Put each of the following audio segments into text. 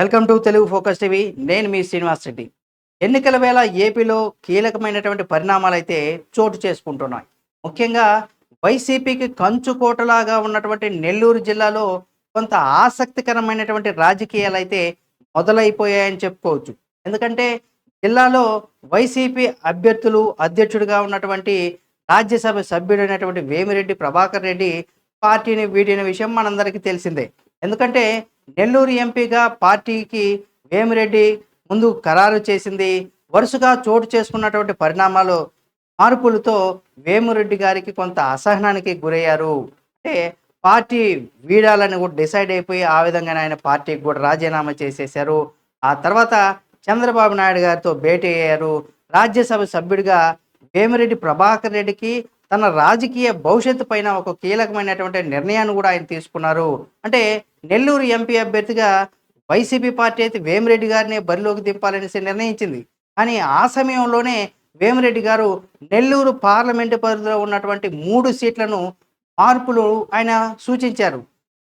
Welcome to Telugu focus TV. నేను మీ శ్రీనివాస్ రెడ్డి. ఎన్నికల వేళ ఏపీలో కీలకమైనటువంటి పరిణామాలు అయితే చోటు చేసుకుంటున్నాయి. ముఖ్యంగా వైసీపీకి కంచుకోటలాగా ఉన్నటువంటి నెల్లూరు జిల్లాలో కొంత ఆసక్తికరమైనటువంటి రాజకీయాలు అయితే మొదలైపోయాయని చెప్పుకోవచ్చు. ఎందుకంటే జిల్లాలో వైసీపీ అభ్యర్థులు అధ్యక్షుడిగా ఉన్నటువంటి రాజ్యసభ సభ్యుడైనటువంటి వేమిరెడ్డి ప్రభాకర్ రెడ్డి పార్టీని వీడిన విషయం మనందరికీ తెలిసిందే. ఎందుకంటే నెల్లూరు ఎంపీగా పార్టీకి వేమిరెడ్డి ముందు ఖరారు చేసింది. వరుసగా చోటు చేసుకున్నటువంటి పరిణామాలు మార్పులతో వేమిరెడ్డి గారికి కొంత అసహనానికి గురయ్యారు. అంటే పార్టీ వీడాలని కూడా డిసైడ్ అయిపోయి ఆ విధంగానే ఆయన పార్టీకి కూడా రాజీనామా చేసేశారు. ఆ తర్వాత చంద్రబాబు నాయుడు గారితో భేటీ అయ్యారు. రాజ్యసభ సభ్యుడిగా వేమిరెడ్డి ప్రభాకర్ రెడ్డికి తన రాజకీయ భవిష్యత్తు పైన ఒక కీలకమైనటువంటి నిర్ణయాన్ని కూడా ఆయన తీసుకున్నారు. అంటే నెల్లూరు ఎంపీ అభ్యర్థిగా వైసీపీ పార్టీ అయితే వేమిరెడ్డి గారిని బరిలోకి దింపాలనేసి నిర్ణయించింది. కానీ ఆ సమయంలోనే వేమిరెడ్డి గారు నెల్లూరు పార్లమెంటు పరిధిలో ఉన్నటువంటి మూడు సీట్లను మార్పులు ఆయన సూచించారు.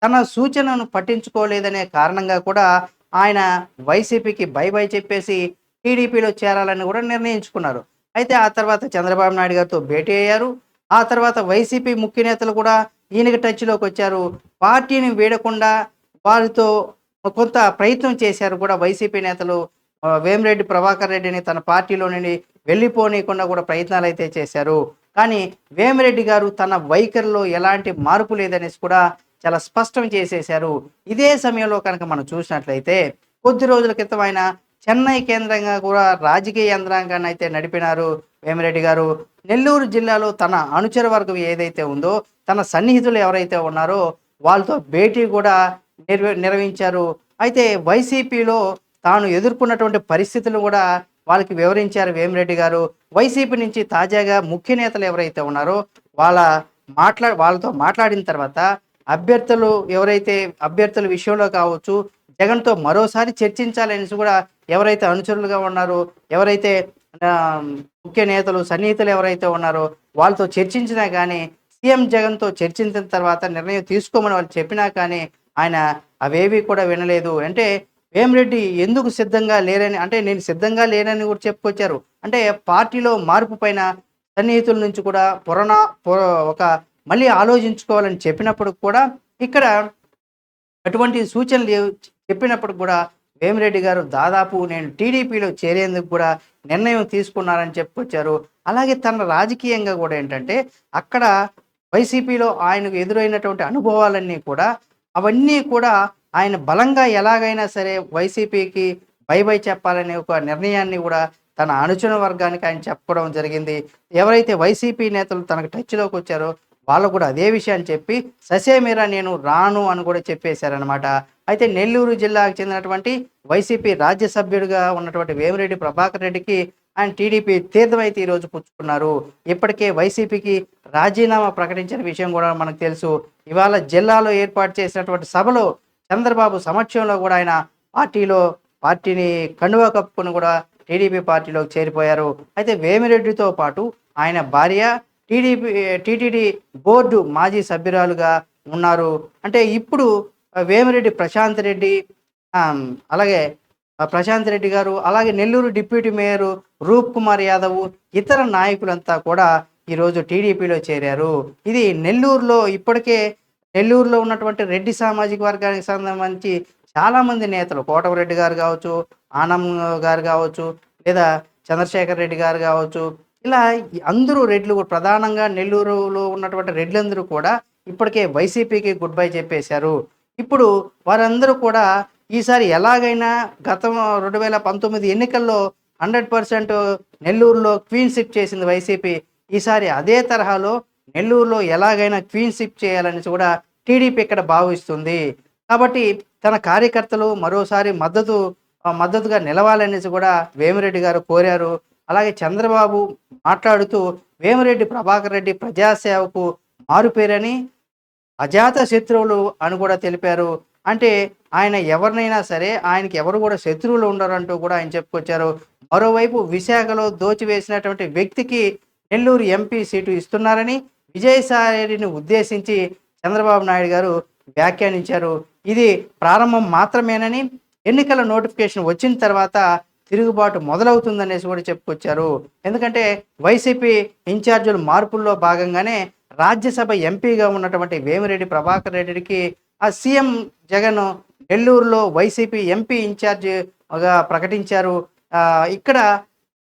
తన సూచనను పట్టించుకోలేదనే కారణంగా కూడా ఆయన వైసీపీకి బై బై చెప్పేసి టీడీపీలో చేరాలని కూడా నిర్ణయించుకున్నారు. అయితే ఆ తర్వాత చంద్రబాబు నాయుడు గారితో భేటీ అయ్యారు. ఆ తర్వాత వైసీపీ ముఖ్య నేతలు కూడా ఈయనకి టచ్లోకి వచ్చారు. పార్టీని వీడకుండా వారితో కొంత ప్రయత్నం చేశారు కూడా వైసీపీ నేతలు. వేమిరెడ్డి ప్రభాకర్ రెడ్డిని తన పార్టీలో నుండి వెళ్ళిపోనీయకుండా కూడా ప్రయత్నాలు అయితే చేశారు. కానీ వేమిరెడ్డి గారు తన వైఖరిలో ఎలాంటి మార్పు లేదనేసి కూడా చాలా స్పష్టం చేసేశారు. ఇదే సమయంలో కనుక మనం చూసినట్లయితే కొద్ది రోజుల క్రితం ఆయన చెన్నై కేంద్రంగా కూడా రాజకీయ యంత్రాంగాన్ని అయితే నడిపినారు. వేమిరెడ్డి గారు నెల్లూరు జిల్లాలో తన అనుచర వర్గం ఏదైతే ఉందో తన సన్నిహితులు ఎవరైతే ఉన్నారో వాళ్ళతో భేటీ కూడా నిర్వ నిర్వహించారు. అయితే వైసీపీలో తాను ఎదుర్కొన్నటువంటి పరిస్థితులు కూడా వాళ్ళకి వివరించారు వేమిరెడ్డి గారు. వైసీపీ నుంచి తాజాగా ముఖ్య నేతలు ఎవరైతే ఉన్నారో వాళ్ళ మాట్లా వాళ్ళతో మాట్లాడిన తర్వాత అభ్యర్థులు ఎవరైతే అభ్యర్థుల విషయంలో కావచ్చు జగన్తో మరోసారి చర్చించాలనేసి కూడా ఎవరైతే అనుచరులుగా ఉన్నారో ఎవరైతే ముఖ్య నేతలు సన్నిహితులు ఎవరైతే ఉన్నారో వాళ్ళతో చర్చించినా కానీ సీఎం జగన్తో చర్చించిన తర్వాత నిర్ణయం తీసుకోమని వాళ్ళు చెప్పినా కానీ ఆయన అవేవి కూడా వినలేదు. అంటే వేమిరెడ్డి ఎందుకు సిద్ధంగా లేరని అంటే నేను సిద్ధంగా లేనని కూడా చెప్పుకొచ్చారు. అంటే పార్టీలో మార్పు పైన సన్నిహితుల నుంచి కూడా పురాణ ఒక మళ్ళీ ఆలోచించుకోవాలని చెప్పినప్పుడు కూడా ఇక్కడ అటువంటి సూచనలు చెప్పినప్పుడు కూడా వేమిరెడ్డి గారు దాదాపు నేను టీడీపీలో చేరేందుకు కూడా నిర్ణయం తీసుకున్నారని చెప్పుకొచ్చారు. అలాగే తన రాజకీయంగా కూడా ఏంటంటే అక్కడ వైసీపీలో ఆయనకు ఎదురైనటువంటి అనుభవాలన్నీ కూడా అవన్నీ కూడా ఆయన బలంగా ఎలాగైనా సరే వైసీపీకి బై బై చెప్పాలనే ఒక నిర్ణయాన్ని కూడా తన అనుచర వర్గానికి ఆయన చెప్పుకోవడం జరిగింది. ఎవరైతే వైసీపీ నేతలు తనకు టచ్లోకి వచ్చారో వాళ్ళు కూడా అదే విషయాన్ని చెప్పి ససేమీరా నేను రాను అని కూడా చెప్పేశారనమాట అయితే నెల్లూరు జిల్లాకు చెందినటువంటి వైసీపీ రాజ్యసభ్యుడిగా ఉన్నటువంటి వేమిరెడ్డి ప్రభాకర్ రెడ్డికి ఆయన టీడీపీ తీర్థం అయితే ఈరోజు పుచ్చుకున్నారు. ఇప్పటికే వైసీపీకి రాజీనామా ప్రకటించిన విషయం కూడా మనకు తెలుసు. ఇవాళ జిల్లాలో ఏర్పాటు చేసినటువంటి సభలో చంద్రబాబు సమక్షంలో కూడా ఆయన పార్టీలో పార్టీని కండువా కప్పుకొని కూడా టీడీపీ పార్టీలోకి చేరిపోయారు. అయితే వేమిరెడ్డితో పాటు ఆయన భార్య టీడీపీ టీటీడీ బోర్డు మాజీ సభ్యురాలుగా ఉన్నారు. అంటే ఇప్పుడు వేమిరెడ్డి ప్రశాంత్ రెడ్డి అలాగే ప్రశాంత్ రెడ్డి గారు అలాగే నెల్లూరు డిప్యూటీ మేయర్ రూప్ కుమార్ యాదవ్ ఇతర నాయకులంతా కూడా ఈరోజు టీడీపీలో చేరారు. ఇది నెల్లూరులో ఇప్పటికే నెల్లూరులో ఉన్నటువంటి రెడ్డి సామాజిక వర్గానికి సంబంధించి చాలామంది నేతలు కోటమిరెడ్డి గారు కావచ్చు ఆనం గారు కావచ్చు లేదా చంద్రశేఖర్ రెడ్డి గారు కావచ్చు ఇలా అందరూ రెడ్లు ప్రధానంగా నెల్లూరులో ఉన్నటువంటి రెడ్లందరూ కూడా ఇప్పటికే వైసీపీకి గుడ్ బై చెప్పేశారు. ఇప్పుడు వారందరూ కూడా ఈసారి ఎలాగైనా గతం రెండు వేల పంతొమ్మిది ఎన్నికల్లో హండ్రెడ్ పర్సెంట్ నెల్లూరులో క్వీన్ షిప్ చేసింది వైసీపీ. ఈసారి అదే తరహాలో నెల్లూరులో ఎలాగైనా క్వీన్ షిప్ చేయాలని కూడా టీడీపీ ఇక్కడ భావిస్తుంది. కాబట్టి తన కార్యకర్తలు మరోసారి మద్దతు మద్దతుగా నిలవాలనేసి కూడా వేమిరెడ్డి గారు కోరారు. అలాగే చంద్రబాబు మాట్లాడుతూ వేమిరెడ్డి ప్రభాకర్ రెడ్డి ప్రజాసేవకు మారుపేరని అజాత శత్రువులు అని కూడా తెలిపారు. అంటే ఆయన ఎవరినైనా సరే ఆయనకి ఎవరు కూడా శత్రువులు ఉండరంటూ కూడా ఆయన చెప్పుకొచ్చారు. మరోవైపు విశాఖలో దోచివేసినటువంటి వ్యక్తికి నెల్లూరు ఎంపీ సీటు ఇస్తున్నారని విజయసాయిని ఉద్దేశించి చంద్రబాబు నాయుడు గారు వ్యాఖ్యానించారు. ఇది ప్రారంభం మాత్రమేనని ఎన్నికల నోటిఫికేషన్ వచ్చిన తర్వాత తిరుగుబాటు మొదలవుతుందనేసి కూడా చెప్పుకొచ్చారు. ఎందుకంటే వైసీపీ ఇన్ఛార్జీల మార్పుల్లో భాగంగానే రాజ్యసభ ఎంపీగా ఉన్నటువంటి వేమిరెడ్డి ప్రభాకర్ రెడ్డికి ఆ సీఎం జగన్ నెల్లూరులో వైసీపీ ఎంపీ ఇన్ఛార్జిగా ప్రకటించారు. ఇక్కడ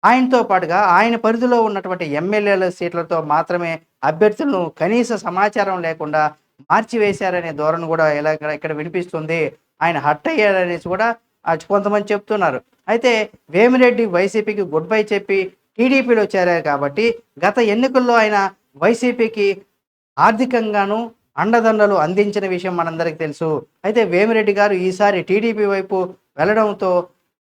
ఆయనతో పాటుగా ఆయన పరిధిలో ఉన్నటువంటి ఎమ్మెల్యేల సీట్లతో మాత్రమే అభ్యర్థులను కనీస సమాచారం లేకుండా మార్చివేశారనే ధోరణి కూడా ఇలా ఇక్కడ వినిపిస్తుంది. ఆయన హట్ అయ్యారనేసి కూడా ఆ కొంతమంది చెప్తున్నారు. అయితే వేమిరెడ్డి వైసీపీకి గుడ్ బై చెప్పి టీడీపీలో చేరారు కాబట్టి గత ఎన్నికల్లో ఆయన వైసీపీకి ఆర్థికంగాను అండదండలు అందించిన విషయం మనందరికీ తెలుసు. అయితే వేమిరెడ్డి గారు ఈసారి టీడీపీ వైపు వెళ్ళడంతో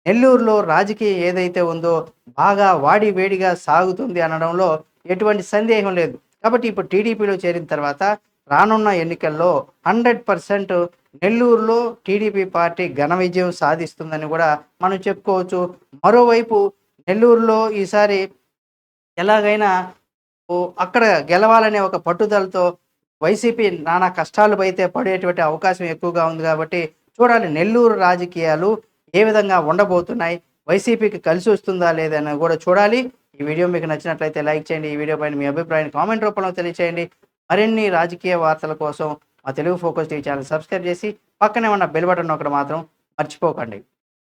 నెల్లూరులో రాజకీయం ఏదైతే ఉందో బాగా వాడి వేడిగా సాగుతుంది అనడంలో ఎటువంటి సందేహం లేదు. కాబట్టి ఇప్పుడు టీడీపీలో చేరిన తర్వాత రానున్న ఎన్నికల్లో హండ్రెడ్ పర్సెంట్ నెల్లూరులో టీడీపీ పార్టీ ఘన విజయం సాధిస్తుందని కూడా మనం చెప్పుకోవచ్చు. మరోవైపు నెల్లూరులో ఈసారి ఎలాగైనా అక్కడ గెలవాలనే ఒక పట్టుదలతో వైసీపీ నానా కష్టాలు అయితే పడేటువంటి అవకాశం ఎక్కువగా ఉంది కాబట్టి చూడాలి నెల్లూరు రాజకీయాలు ఏ విధంగా ఉండబోతున్నాయి వైసీపీకి కలిసి వస్తుందా లేదని కూడా చూడాలి. ఈ వీడియో మీకు నచ్చినట్లయితే లైక్ చేయండి ఈ వీడియో పైన మీ అభిప్రాయాన్ని కామెంట్ రూపంలో తెలియచేయండి. మరిన్ని రాజకీయ వార్తల కోసం మా Telugu focus TV channel subscribe చేసి పక్కనే ఉన్న బెల్ బటన్ ఒకటి మాత్రం మర్చిపోకండి.